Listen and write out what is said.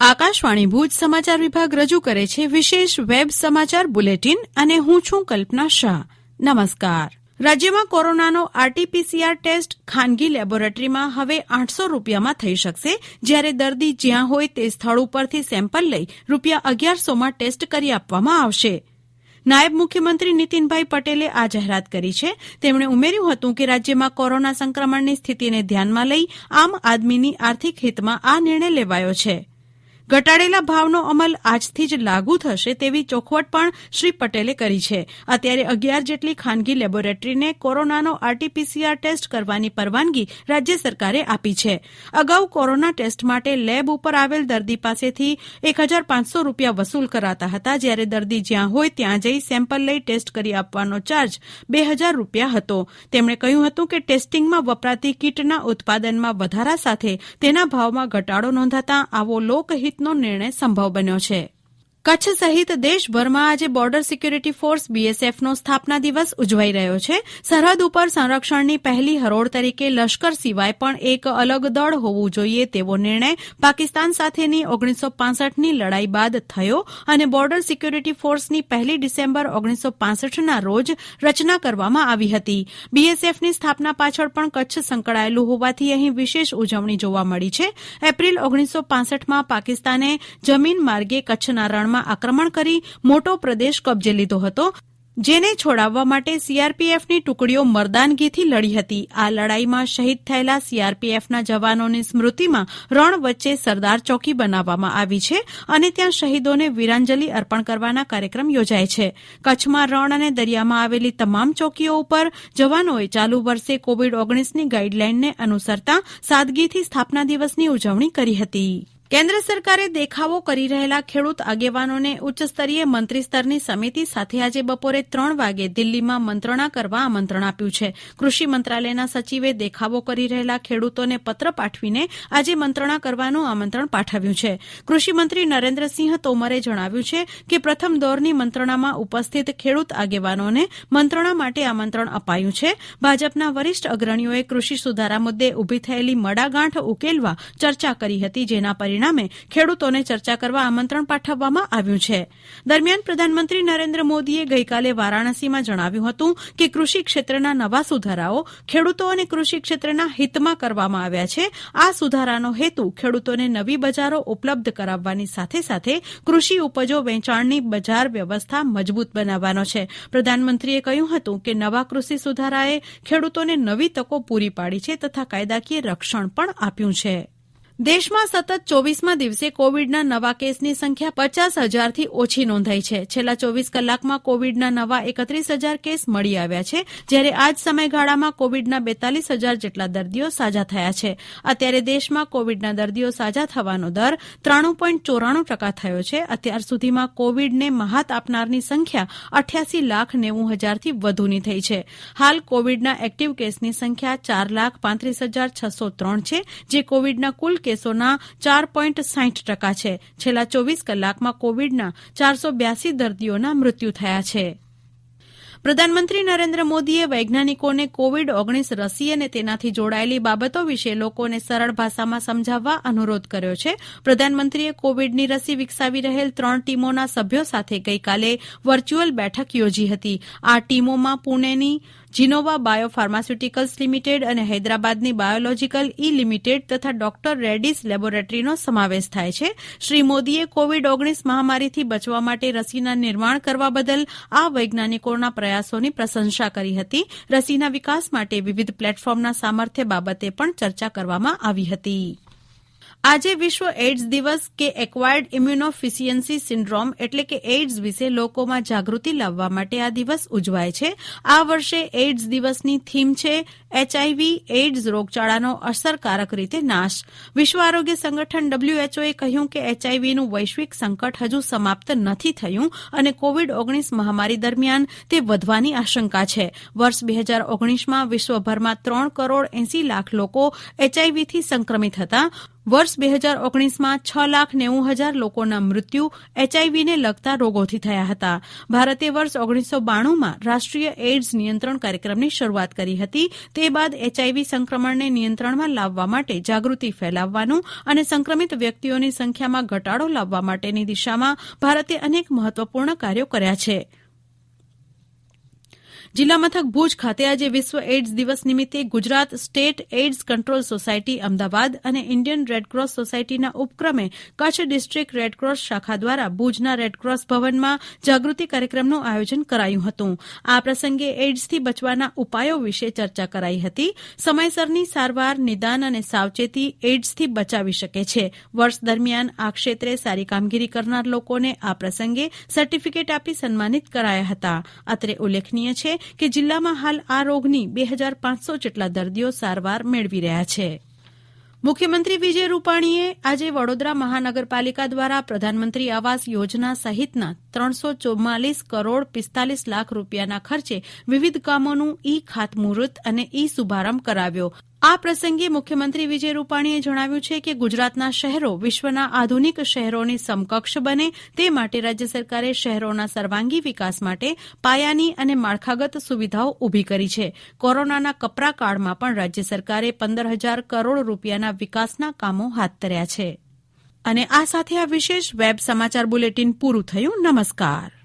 આકાશવાણી ભુજ સમાચાર વિભાગ રજૂ કરે છે વિશેષ વેબ સમાચાર બુલેટિન અને હું છું કલ્પના શાહ. નમસ્કાર. રાજ્યમાં કોરોનાનો આરટીપીસીઆર ટેસ્ટ ખાનગી લેબોરેટરીમાં હવે આઠસો રૂપિયામાં થઈ શકશે, જ્યારે દર્દી જ્યાં હોય તે સ્થળ ઉપરથી સેમ્પલ લઈ રૂપિયા અગિયારસોમાં ટેસ્ટ કરી આપવામાં આવશે. નાયબ મુખ્યમંત્રી નીતિનભાઈ પટેલે આ જાહેરાત કરી છે. તેમણે ઉમેર્યું હતું કે રાજ્યમાં કોરોના સંક્રમણની સ્થિતિને ધ્યાનમાં લઈ આમ આદમીની આર્થિક હિતમાં આ નિર્ણય લેવાયો છે. ઘટાડેલા ભાવનો અમલ આજથી જ લાગુ થશે તેવી ચોખવટ પણ શ્રી પટેલે કરી છે. અત્યારે અગિયાર જેટલી ખાનગી લેબોરેટરીને કોરોનાનો આરટીપીસીઆર ટેસ્ટ કરવાની પરવાનગી રાજ્ય સરકારે આપી છે. અગાઉ કોરોના ટેસ્ટ માટે લેબ ઉપર આવેલ દર્દી પાસેથી એક હજાર પાંચસો રૂપિયા વસૂલ કરાતા હતા. જ્યારે દર્દી જ્યાં હોય ત્યાં જઈ સેમ્પલ લઈ ટેસ્ટ કરી આપવાનો ચાર્જ બે હજાર રૂપિયા હતો. તેમણે કહ્યું હતું કે ટેસ્ટિંગમાં વપરાતી કીટના ઉત્પાદનમાં વધારા સાથે તેના ભાવમાં ઘટાડો નોંધાતા આવો લોકહિત નો નિર્ણય સંભવ બન્યો છે. કચ્છ સહિત દેશભરમાં આજે બોર્ડર સિક્યુરિટી ફોર્સ બીએસએફનો સ્થાપના દિવસ ઉજવાઈ રહ્યો છે. સરહદ ઉપર સંરક્ષણની પહેલી હરોળ તરીકે લશ્કર સિવાય પણ એક અલગ દળ હોવું જોઈએ તેવો નિર્ણય પાકિસ્તાન સાથેની ઓગણીસો પાસઠની લડાઈ બાદ થયો અને બોર્ડર સિક્યુરિટી ફોર્સની પહેલી ડિસેમ્બર ઓગણીસો પાસઠના રોજ રચના કરવામાં આવી હતી. બીએસએફની સ્થાપના પાછળ પણ કચ્છ સંકળાયેલું હોવાથી અહીં વિશેષ ઉજવણી જોવા મળી છે. એપ્રિલ ઓગણીસો પાસઠમાં પાકિસ્તાને જમીન માર્ગે કચ્છના રણમાં આક્રમણ કરી મોટો પ્રદેશ કબજે લીધો હતો, જેને છોડાવવા માટે સીઆરપીએફની ટુકડીઓ મરદાનગીથી લડી હતી. આ લડાઈમાં શહીદ થયેલા સીઆરપીએફના જવાનોની સ્મૃતિમાં રણ વચ્ચે સરદાર ચોકી બનાવવામાં આવી છે અને ત્યાં શહીદોને વીરાંજલિ અર્પણ કરવાના કાર્યક્રમ યોજાય છે. કચ્છમાં રણ અને દરિયામાં આવેલી તમામ ચોકીઓ ઉપર જવાનોએ ચાલુ વર્ષે કોવિડ ઓગણીસની ગાઈડલાઈનને અનુસરતા સાદગીથી સ્થાપના દિવસની ઉજવણી કરી હતી. કેન્દ્ર સરકારે દેખાવો કરી રહેલા ખેડૂત આગેવાનોને ઉચ્ચસ્તરીય મંત્રીસ્તરની સમિતિ સાથે આજે બપોરે ત્રણ વાગે દિલ્હીમાં મંત્રણા કરવા આમંત્રણ આપ્યું છે. કૃષિ મંત્રાલયના સચિવે દેખાવો કરી રહેલા ખેડૂતોને પત્ર પાઠવીને આજે મંત્રણા કરવાનું આમંત્રણ પાઠવ્યું છે. કૃષિમંત્રી નરેન્દ્રસિંહ તોમરે જણાવ્યું છે કે પ્રથમ દોરની મંત્રણામાં ઉપસ્થિત ખેડૂત આગેવાનોને મંત્રણા માટે આમંત્રણ અપાયું છે. ભાજપના વરિષ્ઠ અગ્રણીઓએ કૃષિ સુધારા મુદ્દે ઊભી થયેલી મડાગાંઠ ઉકેલવા ચર્ચા કરી હતી, જેના પરિણામે ખેડૂતોને ચર્ચા કરવા આમંત્રણ પાઠવવામાં આવ્યું છે. દરમિયાન પ્રધાનમંત્રી નરેન્દ્ર મોદીએ ગઈકાલે વારાણસીમાં જણાવ્યું હતું કે કૃષિ ક્ષેત્રના નવા સુધારાઓ ખેડૂતો અને કૃષિ ક્ષેત્રના હિતમાં કરવામાં આવ્યા છે. આ સુધારાનો હેતુ ખેડૂતોને નવી બજારો ઉપલબ્ધ કરાવવાની સાથે સાથે કૃષિ ઉપજો વેચાણની બજાર વ્યવસ્થા મજબૂત બનાવવાનો છે. પ્રધાનમંત્રીએ કહ્યું હતું કે નવા કૃષિ સુધારાએ ખેડૂતોને નવી તકો પૂરી પાડી છે તથા કાયદાકીય રક્ષણ પણ આપ્યું છે. દેશમાં સતત ચોવીસમાં દિવસે કોવિડના નવા કેસની સંખ્યા પચાસ હજારથી ઓછી નોંધાઈ છે. છેલ્લા ચોવીસ કલાકમાં કોવિડના નવા એકત્રીસ હજાર કેસ મળી આવ્યા છે, જ્યારે આ જ સમયગાળામાં કોવિડના બેતાલીસ હજાર જેટલા દર્દીઓ સાજા થયા છે. અત્યારે દેશમાં કોવિડના દર્દીઓ સાજા થવાનો દર ત્રાણું પોઈન્ટ ચોરાણું ટકા થયો છે. અત્યાર સુધીમાં કોવિડને મહાત આપનારની સંખ્યા અઠ્યાસી લાખ નેવું હજારથી વધુની થઈ છે. હાલ કોવિડના એક્ટીવ કેસની સંખ્યા ચાર લાખ પાંત્રીસ હજાર છસો ત્રણ છે, જે કોવિડના કુલ કેસોના ચાર પોઈન્ટ સાઠ ટકા છે. છેલ્લા ચોવીસ કલાકમાં કોવિડના ચારસો બ્યાસી દર્દીઓના મૃત્યુ થયા છે. પ્રધાનમંત્રી નરેન્દ્ર મોદીએ વૈજ્ઞાનિકોને કોવિડ ઓગણીસ રસી અને તેનાથી જોડાયેલી બાબતો વિશે લોકોને સરળ ભાષામાં સમજાવવા અનુરોધ કર્યો છે. પ્રધાનમંત્રીએ કોવિડની રસી વિકસાવી રહેલ ત્રણ ટીમોના સભ્યો સાથે ગઈકાલે વર્ચ્યુઅલ બેઠક યોજી હતી. આ ટીમોમાં પુણેની જીનોવા બાયો ફાર્માસ્યુટિકલ્સ લિમિટેડ અને હૈદરાબાદની બાયોલોજીકલ ઈ લિમિટેડ તથા ડોક્ટર રેડ્ડીઝ લેબોરેટરીનો સમાવેશ થાય છે. શ્રી મોદીએ કોવિડ ઓગણીસ મહામારીથી બચવા માટે રસીના નિર્માણ કરવા બદલ આ વૈજ્ઞાનિકોના પ્રયાસોની પ્રશંસા કરી હતી. રસીના વિકાસ માટે વિવિધ પ્લેટફોર્મના સામર્થ્ય બાબતે પણ ચર્ચા કરવામાં આવી હતી. આજે વિશ્વ એઇડ્સ દિવસ કે એક્વાયર્ડ ઇમ્યુનોફિશિયન્સી સિન્ડ્રોમ એટલે કે એઇડ્સ વિશે લોકોમાં જાગૃતિ લાવવા માટે આ દિવસ ઉજવાય છે. આ વર્ષે એઇડ્સ દિવસની થીમ છે એચઆઈવી એઇડ્સ રોગચાળાનો અસરકારક રીતે નાશ. વિશ્વ આરોગ્ય સંગઠન ડબ્લ્યુએચઓએ કહ્યું કે એચઆઈવીનું વૈશ્વિક સંકટ હજુ સમાપ્ત નથી થયું અને કોવિડ ઓગણીસ મહામારી દરમિયાન તે વધવાની આશંકા છે. વર્ષ બે હજાર ઓગણીસમાં વિશ્વભરમાં ત્રણ કરોડ એસી લાખ લોકો એચઆઈવીથી સંક્રમિત હતા. વર્ષ બે હજાર ઓગણીસમાં છ લાખ નેવું હજાર લોકોના મૃત્યુ એચઆઈવીને લગતા રોગોથી થયા હતા. ભારતે વર્ષ ઓગણીસો બાણુંમાં રાષ્ટ્રીય એઇડ્સ નિયંત્રણ કાર્યક્રમની શરૂઆત કરી હતી. તે બાદ એચઆઈવી સંક્રમણને નિયંત્રણમાં લાવવા માટે જાગૃતિ ફેલાવવાનું અને સંક્રમિત વ્યક્તિઓની સંખ્યામાં ઘટાડો લાવવા માટેની દિશામાં ભારતે અનેક મહત્વપૂર્ણ કાર્યો કર્યા છે. જિલ્લા મથક ભુજ ખાતે આજે વિશ્વ એઇડ્સ દિવસ નિમિત્તે Gujarat state AIDS control society, Ahmedabad અને ઇન્ડિયન રેડક્રોસ સોસાયટીના ઉપક્રમે કચ્છ ડિસ્ટ્રિક્ટ રેડક્રોસ શાખા દ્વારા ભુજના રેડક્રોસ ભવનમાં જાગૃતિ કાર્યક્રમનું આયોજન કરાયું હતું. આ પ્રસંગે એઇડ્સથી બચવાના ઉપાયો વિશે ચર્ચા કરાઈ હતી. સમયસરની સારવાર, નિદાન અને સાવચેતી એઇડ્સથી બચાવી શકે છે. વર્ષ દરમિયાન આ ક્ષેત્રે સારી કામગીરી કરનાર લોકોને આ પ્રસંગે સર્ટિફિકેટ આપી સન્માનિત કરાયા હતા. અત્રે ઉલ્લેખનીય છે કે જિલ્લામાં હાલ આ રોગની બે હજાર પાંચસો જેટલા દર્દીઓ સારવાર મેળવી રહ્યા છે. મુખ્યમંત્રી વિજય રૂપાણીએ આજે વડોદરા મહાનગરપાલિકા દ્વારા પ્રધાનમંત્રી આવાસ યોજના સહિતના ત્રણસો ચુમ્માલીસ કરોડ પિસ્તાલીસ લાખ રૂપિયાના ખર્ચે વિવિધ કામોનું ઈ ખાતમુહૂર્ત અને ઈ શુભારંભ કરાવ્યો. આ પ્રસંગે મુખ્યમંત્રી વિજય રૂપાણીએ જણાવ્યું છે કે ગુજરાતના શહેરો વિશ્વના આધુનિક શહેરોની સમકક્ષ બને તે માટે રાજ્ય સરકારે શહેરોના સર્વાંગી વિકાસ માટે પાયાની અને માળખાગત સુવિધાઓ ઊભી કરી છે. કોરોનાના કપરા કાળમાં પણ રાજ્ય સરકારે પંદર હજાર કરોડ રૂપિયાના વિકાસના કામો હાથ ધર્યા છે. અને આ સાથે આ વિશેષ વેબ સમાચાર બુલેટિન પૂરું થયું. નમસ્કાર.